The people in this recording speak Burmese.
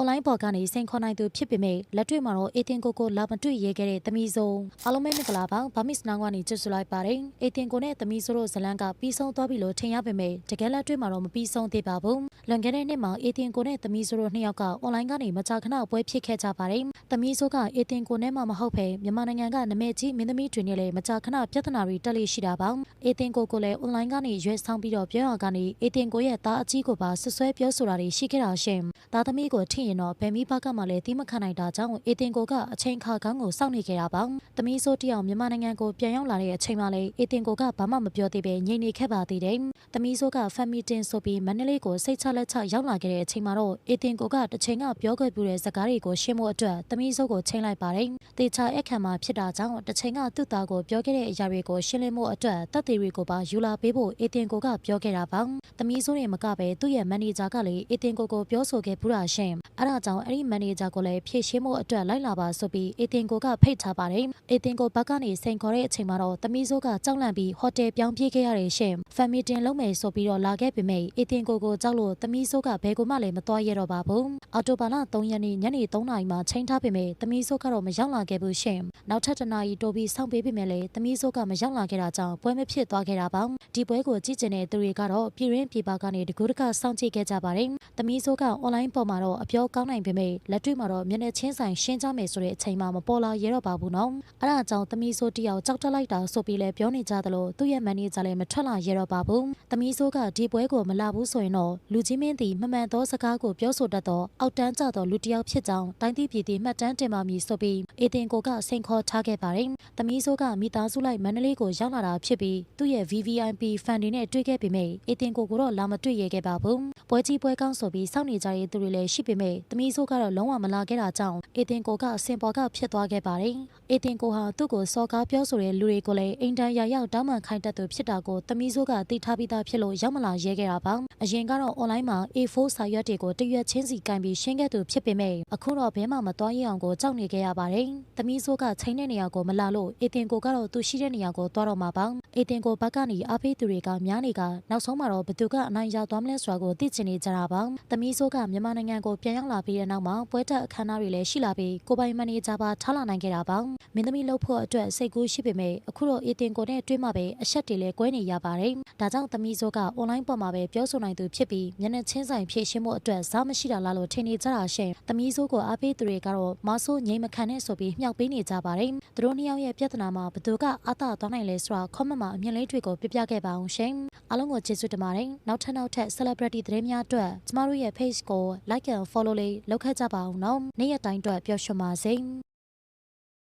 online ပေါ်ကနေစိန်ခေါ်နိုင်သူဖြစ်ပေမဲ့လက်တွေ့မှာတော့အေတင်ကိုကိုလာမတွေ့ရခဲ့တဲ့သမီးဆုံးအားလုံးပဲမင်္ဂလာပါဘာမစ်နာငွားနေကြည့်ဆိုလိုက်ပါတယ်အေတင်ကိုနဲ့သမီးဆိုတို့ဇလန်းကပြီးဆုံးသွားပြီလို့ထင်ရပေမဲ့တကယ်လက်တွေ့မှာတော့မပြီးဆုံးသေးပါဘူးလွန်ခဲ့တဲ့နှစ်မှာအေတင်ကိုနဲ့သမီးဆိုတို့နှစ်ယောက်က online ကနေမကြာခဏပွဲဖြစ်ခဲ့ကြပါတယ်သမီးဆိုကအေတင်ကိုနဲ့မှမဟုတ်ပဲမြန်မာနိုင်ငံကနမဲကြီးမင်းသမီးတွေနဲ့လည်းမကြာခဏပြဿနာတွေတက်လေရှိတာပါအေတင်ကိုကိုလည်း online ကနေရွေးဆောင်ပြီးတော့ပြောရကနေအေတင်ကိုရဲ့သားအကြီးကိုပါဆွဆွဲပြောဆိုတာတွေရှိခဲ့တာရှင်သားသမီးကိုထိရင်တော့ဗယ်မီဘကမှလည်းတိမခံနိုင်တာကြောင့်အေတင်ကိုကအချိန်ခါကောင်းကိုစောင့်နေခဲ့တာပါသမီးဆိုတယောက်မြန်မာနိုင်ငံကိုပြန်ရောက်လာတဲ့အချိန်မှလည်းအေတင်ကိုကဘာမှမပြောသေးပဲငြိမ်နေခဲ့ပါသေးတယ်သမီးဆိုကဖမ်မီတင်ဆိုပြီးမန္တလေးကိုစိတ်ချလက်ချရောက်လာခဲ့တဲ့အချိန်မှာတော့အေတင်ကိုကတစ်ချိန်ကပြောခဲ့ပြတဲ့စကားတွေကိုရှင်းဖို့အတွက်သမီးဆိုကိုချိန်လိုက်ပါတယ်တေချာအခမ်းမှာဖြစ်တာကြောင့်တစ်ချိန်ကသူ့သားကိုပြောခဲ့တဲ့အရာတွေကိုရှင်းလင်းဖို့အတွက်တပ်သေးတွေကိုပါယူလာပေးဖို့အေတင်ကိုကပြောခဲ့တာပါသမီးဆိုးတွေမကပဲသူ့ရဲ့မန်နေဂျာကလည်းအေတင်ကိုကိုပြောဆိုခဲ့ဘူးတာရှင်အဲ့ဒါကြောင့်အဲ့ဒီမန်နေဂျာကိုလည်းဖြည့်ရှင်းဖို့အတွက်လိုက်လာပါဆိုပြီးအေတင်ကိုကဖိတ်ထားပါတယ်အေတင်ကိုဘက်ကနေစိန်ခေါ်တဲ့အချိန်မှာတော့သမီးဆိုးကကြောက်လန့်ပြီးဟိုတယ်ပြောင်းပြေးခဲ့ရတဲ့ရှင်ဖမ်မီတင်လုံးမယ်ဆိုပြီးတော့လာခဲ့ပေမဲ့အေတင်ကိုကိုကြောက်လို့သမီးဆိုးကဘယ်ကိုမှလည်းမသွားရတော့ပါဘူးအော်တိုဘာလ3ရက်နေ့ညနေ3နာရီမှာချိန်ထားပေမဲ့သမီးဆိုးကတော့မရောက်လာခဲ့ဘူးရှင်နောက်ထပ်တစ်နာရီတိုးပြီးစောင့်ပေးပေမဲ့လည်းသမီးဆိုးကမရောက်လာခဲ့တာကြောင့်ပွဲမဖြစ်သွားခဲ့တာပါဒီပွဲကိုကြည့်ကျင်တဲ့သူတွေကတော့ပြည်ရင်းပြည်ပကနေတကူတကစောင့်ကြည့်ခဲ့ကြပါတယ်သမီးဆိုးက online ပေါ်မှာတော့အပြောကောင်းနိုင်ပေမဲ့လက်တွေ့မှာတော့မျက်နှာချင်းဆိုင်ရှင်းကြမယ်ဆိုတဲ့အချိန်မှမပေါ်လာရတော့ပါဘူးနော်အဲ့ဒါကြောင့်သမီးဆိုးတယောက်ကြောက်တက်လိုက်တာဆိုပြီးလဲပြောနေကြသလိုသူ့ရဲ့မန်နေဂျာလည်းမထွက်လာရတော့ပါဘူးသမီးဆိုးကဒီပွဲကိုမလာဘူးဆိုရင်တော့လူချင်းမင်းသည်မမှန်သောစကားကိုပြောဆိုတတ်သောအောက်တန်းကျသောလူတစ်ယောက်ဖြစ်ကြောင်းတိုင်းပြည်ပြည်သည်မှတ်တမ်းတင်ပါမည်ဆိုပြီးအေတင်ကိုကစိန်ခေါ်ထားခဲ့ပါတယ်သမီးဆိုးကမိသားစုလိုက်မန္တလေးကိုရောက်လာတာဖြစ်ပြီးသူ့ရဲ့ VVIP ဖန်တွေနဲ့တွေ့ခဲ့ပေမဲ့အေတင်ကိုကိုတော့လာမတွေ့ရခဲ့ပါဘူးပွဲကြီးပွဲကောင်းဆိုပြီးစောင့်နေကြတဲ့သူတွေလည်းရှိပေမဲ့သမီးဆိုးကတော့လုံးဝမလာခဲ့တာကြောင့်အေတင်ကိုကအစင်ပေါ်ကဖြစ်သွားခဲ့ပါတယ်အေတင်ကိုဟာသူ့ကိုစော်ကားပြောဆိုတဲ့လူတွေကိုလည်းအိမ်တန်းရရောက်တောင်းပန်ခိုင်းတတ်သူဖြစ်တာကိုသမီးဆိုးကသိထားပြီးသားဖြစ်လို့ရောက်မလာရဲခဲ့တာပါအရင်ကတော့ online မှာ A4 စာရွက်တွေကိုတရွက်ချင်းစီကင်ပြီးရှင်းခဲ့သူဖြစ်ပေမဲ့အခုတော့ဘဲမှမသွားရအောင်ကိုကြောက်နေခဲ့ရပါတယ်သမီးဆိုးကချိန်တဲ့နေရာကိုမလာလို့အေတင်ကိုကတော့သူရှိတဲ့နေရာကိုသွားတော့မှာပါအေတင်ကိုဘက်ကနေအားပေးသူတွေကများနေကနောက်ဆုံးမှာတော့ဘသူကအနိုင်ရသွားမလဲဆိုတာကိုသိချင်နေကြတာပါသမီးဆိုးကမြန်မာနိုင်ငံကိုပြန်ရောက်လာပြီးတဲ့နောက်မှာပွဲတက်အခမ်းအနားတွေလည်းရှိလာပြီးကိုပိုင်မန်နေဂျာပါထားလာနိုင်ခဲ့တာပါမင်းသမီးလှုပ်ဖို့အတွက်စိတ်ကူးရှိပေမဲ့အခုတော့အေတင်ကိုနဲ့တွေ့မှပဲအဆက်တွေလည်းကွဲနေရပါတယ်ဒါကြောင့်သမီးဆိုးက online ပေါ်မှာပဲပြောဆိုနိုင်သူဖြစ်ပြီးမျက်နှာချင်းဆိုင်ဖြည့်ရှင်းဖို့အတွက်စားမရှိတာလားလို့ထင်နေကြတာရှင်သမီးဆိုးကိုအားပေးသူတွေကတော့မဆိုးငိမ့်မခံနဲ့ဆိုပြီးမြှောက်ပေးနေကြပါတယ်သူတို့နှစ်ယောက်ရဲ့ပြဿနာမှာဘသူကအာသာသွားနိုင်လဲဆိုတာ comment မှာအမြင်လေးတွေကိုပြပြခဲ့ပါအောင်ရှင်အားလုံးကိုကျေးဇူးတင်ပါတယ်နောက်ထပ်နောက်ထပ် celebrity သတင်းများအတွက်ကျမတို့ရဲ့ page ကို like and follow လေးလုပ်ခဲ့ကြပါအောင်နော်နေ့ရက်တိုင်းအတွက်ပျော်ရွှင်ပါစေ